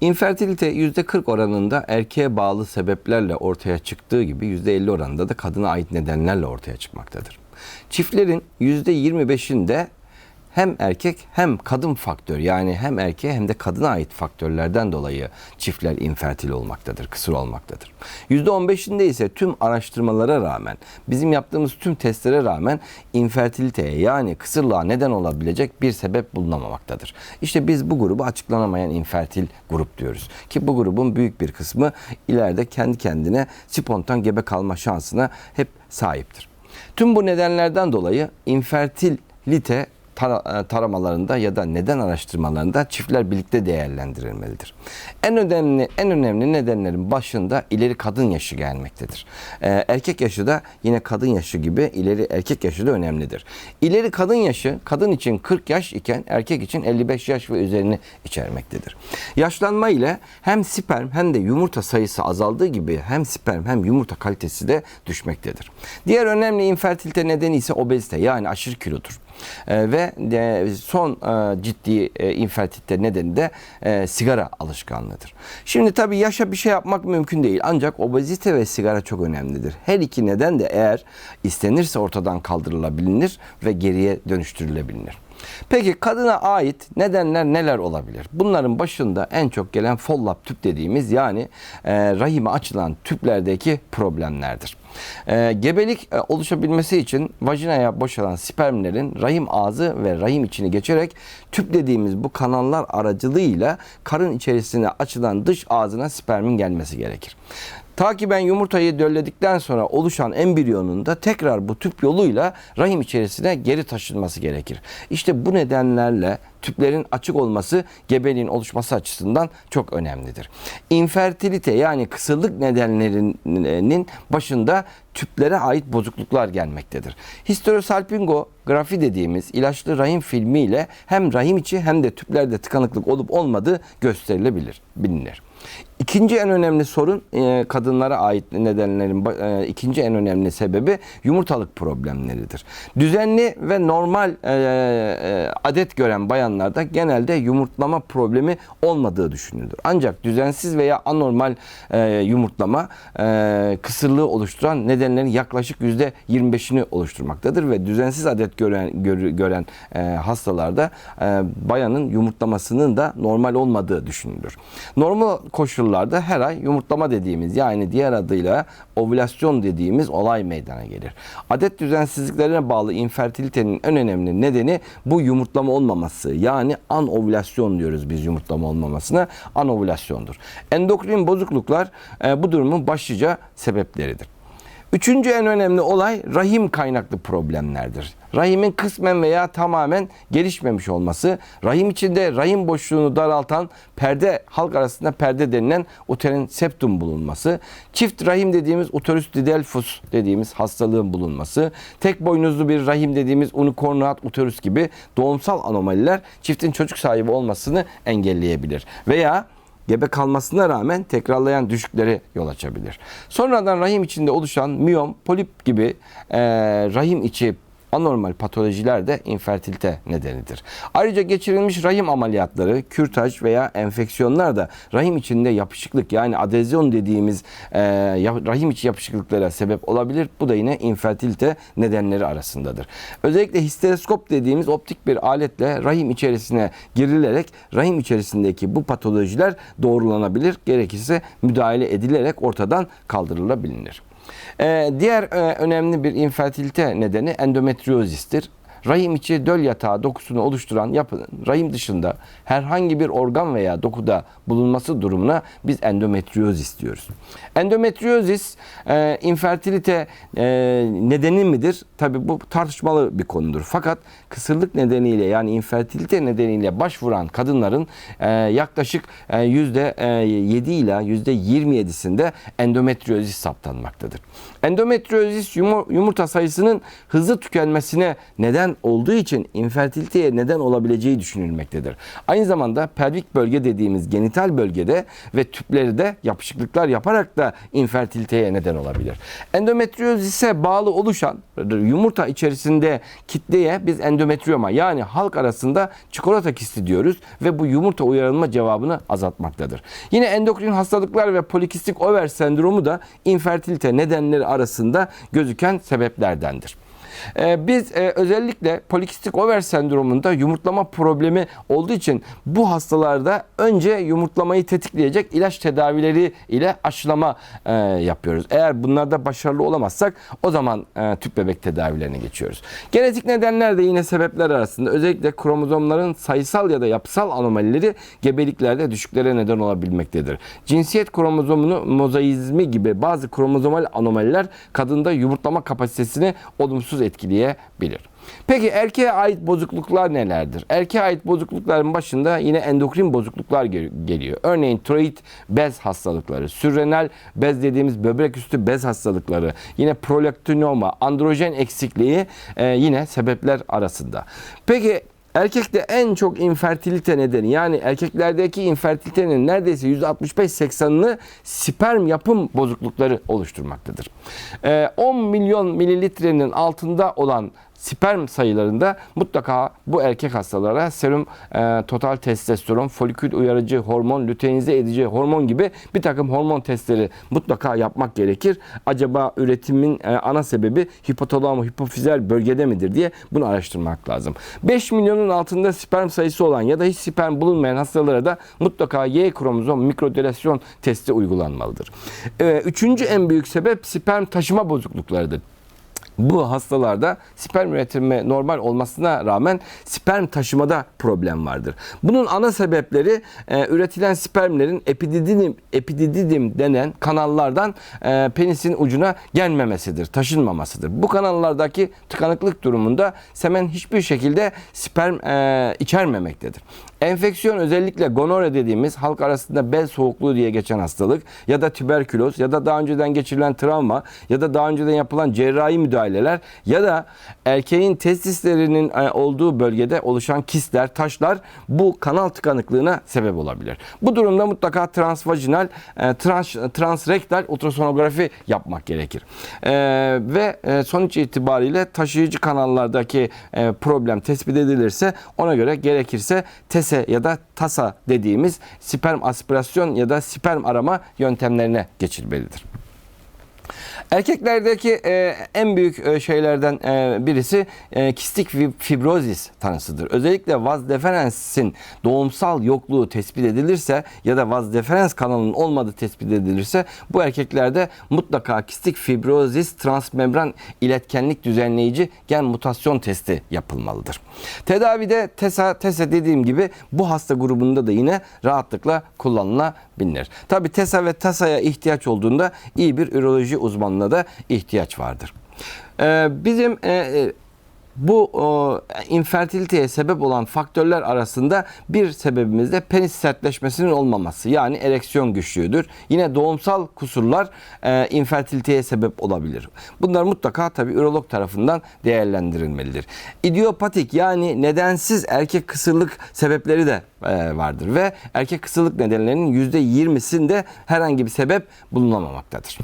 İnfertilite %40 oranında erkeğe bağlı sebeplerle ortaya çıktığı gibi %50 oranında da kadına ait nedenlerle ortaya çıkmaktadır. Çiftlerin %25'inde hem erkek hem kadın faktör yani hem erkeğe hem de kadına ait faktörlerden dolayı çiftler infertil olmaktadır, kısır olmaktadır. %15'inde ise tüm araştırmalara rağmen, bizim yaptığımız tüm testlere rağmen infertiliteye yani kısırlığa neden olabilecek bir sebep bulunamamaktadır. İşte biz bu grubu açıklanamayan infertil grup diyoruz. Ki bu grubun büyük bir kısmı ileride kendi kendine spontan gebe kalma şansına hep sahiptir. Tüm bu nedenlerden dolayı infertilite tara- e, taramalarında ya da neden araştırmalarında çiftler birlikte değerlendirilmelidir. En önemli en önemli nedenlerin başında ileri kadın yaşı gelmektedir. Ee, erkek yaşı da yine kadın yaşı gibi ileri erkek yaşı da önemlidir. İleri kadın yaşı kadın için 40 yaş iken erkek için 55 yaş ve üzerini içermektedir. Yaşlanma ile hem sperm hem de yumurta sayısı azaldığı gibi hem sperm hem yumurta kalitesi de düşmektedir. Diğer önemli infertilite nedeni ise obezite yani aşırı kilodur. Ee, ve e, son e, ciddi e, infertilite nedeni de e, sigara alışkanlığıdır. Şimdi tabii yaşa bir şey yapmak mümkün değil ancak obezite ve sigara çok önemlidir. Her iki neden de eğer istenirse ortadan kaldırılabilir ve geriye dönüştürülebilir. Peki kadına ait nedenler neler olabilir? Bunların başında en çok gelen follap tüp dediğimiz yani e, rahime açılan tüplerdeki problemlerdir. E, gebelik e, oluşabilmesi için vajinaya boşalan spermlerin rahim ağzı ve rahim içini geçerek tüp dediğimiz bu kanallar aracılığıyla karın içerisine açılan dış ağzına spermin gelmesi gerekir. Takiben yumurtayı dölledikten sonra oluşan embriyonun da tekrar bu tüp yoluyla rahim içerisine geri taşınması gerekir. İşte bu nedenlerle tüplerin açık olması gebeliğin oluşması açısından çok önemlidir. İnfertilite yani kısırlık nedenlerinin başında tüplere ait bozukluklar gelmektedir. Histerosalpingografi dediğimiz ilaçlı rahim filmi ile hem rahim içi hem de tüplerde tıkanıklık olup olmadığı gösterilebilir, bilinir. İkinci en önemli sorun e, kadınlara ait nedenlerin e, ikinci en önemli sebebi yumurtalık problemleridir. Düzenli ve normal e, adet gören bayanlarda genelde yumurtlama problemi olmadığı düşünülür. Ancak düzensiz veya anormal yumurtlama kısırlığı oluşturan nedenlerin yaklaşık yüzde 25'ini oluşturmaktadır ve düzensiz adet gören gör- gören hastalarda bayanın yumurtlamasının da normal olmadığı düşünülür. Normal koşullarda her ay yumurtlama dediğimiz yani diğer adıyla ovülasyon dediğimiz olay meydana gelir. Adet düzensizliklerine bağlı infertilitenin en önemli nedeni bu yumurtlama olmaması yani anovülasyon diyoruz biz yumurtlama olmamasına anovülasyondur. Endokrin bozukluklar e, bu durumun başlıca sebepleridir. Üçüncü en önemli olay rahim kaynaklı problemlerdir. Rahimin kısmen veya tamamen gelişmemiş olması, rahim içinde rahim boşluğunu daraltan perde, halk arasında perde denilen uterin septum bulunması, çift rahim dediğimiz uterus didelphus dediğimiz hastalığın bulunması, tek boynuzlu bir rahim dediğimiz unicornuat uterus gibi doğumsal anomaliler çiftin çocuk sahibi olmasını engelleyebilir. Veya gebe kalmasına rağmen tekrarlayan düşüklere yol açabilir. Sonradan rahim içinde oluşan miyom, polip gibi e, rahim içi anormal patolojiler de infertilite nedenidir. Ayrıca geçirilmiş rahim ameliyatları, kürtaj veya enfeksiyonlar da rahim içinde yapışıklık yani adezyon dediğimiz e, rahim içi yapışıklıklara sebep olabilir. Bu da yine infertilite nedenleri arasındadır. Özellikle histeroskop dediğimiz optik bir aletle rahim içerisine girilerek rahim içerisindeki bu patolojiler doğrulanabilir. Gerekirse müdahale edilerek ortadan kaldırılabilir. Ee, diğer e, önemli bir infertilite nedeni endometriozistir. Rahim içi döl yatağı dokusunu oluşturan yapının rahim dışında herhangi bir organ veya dokuda bulunması durumuna biz endometriozis diyoruz. Endometriozis e, infertilite e, nedeni midir? Tabi bu tartışmalı bir konudur. Fakat kısırlık nedeniyle yani infertilite nedeniyle başvuran kadınların e, yaklaşık e, yüzde e, %7 ila yüzde 27'sinde endometriozis saptanmaktadır. Endometriozis yumu- yumurta sayısının hızlı tükenmesine neden neden olduğu için infertiliteye neden olabileceği düşünülmektedir. Aynı zamanda pelvik bölge dediğimiz genital bölgede ve tüplerde yapışıklıklar yaparak da infertiliteye neden olabilir. Endometriozise bağlı oluşan yumurta içerisinde kitleye biz endometrioma yani halk arasında çikolata kisti diyoruz ve bu yumurta uyarılma cevabını azaltmaktadır. Yine endokrin hastalıklar ve polikistik over sendromu da infertilite nedenleri arasında gözüken sebeplerdendir. Ee, biz e, özellikle polikistik over sendromunda yumurtlama problemi olduğu için bu hastalarda önce yumurtlamayı tetikleyecek ilaç tedavileri ile aşılama e, yapıyoruz. Eğer bunlarda başarılı olamazsak o zaman e, tüp bebek tedavilerine geçiyoruz. Genetik nedenler de yine sebepler arasında özellikle kromozomların sayısal ya da yapısal anomalileri gebeliklerde düşüklere neden olabilmektedir. Cinsiyet kromozomunu mozaizmi gibi bazı kromozomal anomaliler kadında yumurtlama kapasitesini olumsuz etkileyebilir. Peki erkeğe ait bozukluklar nelerdir? Erkeğe ait bozuklukların başında yine endokrin bozukluklar gel- geliyor. Örneğin tiroid bez hastalıkları, sürrenal bez dediğimiz böbrek üstü bez hastalıkları, yine prolaktinoma, androjen eksikliği e, yine sebepler arasında. Peki Erkekte en çok infertilite nedeni yani erkeklerdeki infertilitenin neredeyse %65-80'ını sperm yapım bozuklukları oluşturmaktadır. Ee, 10 milyon mililitrenin altında olan sperm sayılarında mutlaka bu erkek hastalara serum e, total testosteron, folikül uyarıcı hormon, lüteinize edici hormon gibi bir takım hormon testleri mutlaka yapmak gerekir. Acaba üretimin e, ana sebebi hipotalamu hipofizer bölgede midir diye bunu araştırmak lazım. 5 milyonun altında sperm sayısı olan ya da hiç sperm bulunmayan hastalara da mutlaka Y kromozom mikrodelelasyon testi uygulanmalıdır. E, üçüncü en büyük sebep sperm taşıma bozukluklarıdır. Bu hastalarda sperm üretimi normal olmasına rağmen sperm taşımada problem vardır. Bunun ana sebepleri e, üretilen spermlerin epididim, epididim denen kanallardan e, penisin ucuna gelmemesidir, taşınmamasıdır. Bu kanallardaki tıkanıklık durumunda semen hiçbir şekilde sperm e, içermemektedir. Enfeksiyon özellikle gonore dediğimiz halk arasında bel soğukluğu diye geçen hastalık ya da tüberküloz ya da daha önceden geçirilen travma ya da daha önceden yapılan cerrahi müdahaleler ya da erkeğin testislerinin e, olduğu bölgede oluşan kistler, taşlar bu kanal tıkanıklığına sebep olabilir. Bu durumda mutlaka transvajinal, e, trans, transrektal ultrasonografi yapmak gerekir. E, ve sonuç itibariyle taşıyıcı kanallardaki problem tespit edilirse ona göre gerekirse TESE ya da TASA dediğimiz sperm aspirasyon ya da sperm arama yöntemlerine geçilmelidir. Erkeklerdeki e, en büyük e, şeylerden e, birisi e, kistik fi- fibrozis tanısıdır. Özellikle vaz deferensin doğumsal yokluğu tespit edilirse ya da vaz deferens kanalının olmadığı tespit edilirse bu erkeklerde mutlaka kistik fibrozis transmembran iletkenlik düzenleyici gen mutasyon testi yapılmalıdır. Tedavide TESA, TESA dediğim gibi bu hasta grubunda da yine rahatlıkla kullanılabilir. Tabi TESA ve TASA'ya ihtiyaç olduğunda iyi bir üroloji uzmanına da ihtiyaç vardır. Ee, bizim e, e, bu infertiliteye sebep olan faktörler arasında bir sebebimiz de penis sertleşmesinin olmaması. Yani ereksiyon güçlüğüdür. Yine doğumsal kusurlar e, infertiliteye sebep olabilir. Bunlar mutlaka tabi ürolog tarafından değerlendirilmelidir. İdiopatik yani nedensiz erkek kısırlık sebepleri de vardır ve erkek kısırlık nedenlerinin %20'sinde herhangi bir sebep bulunamamaktadır.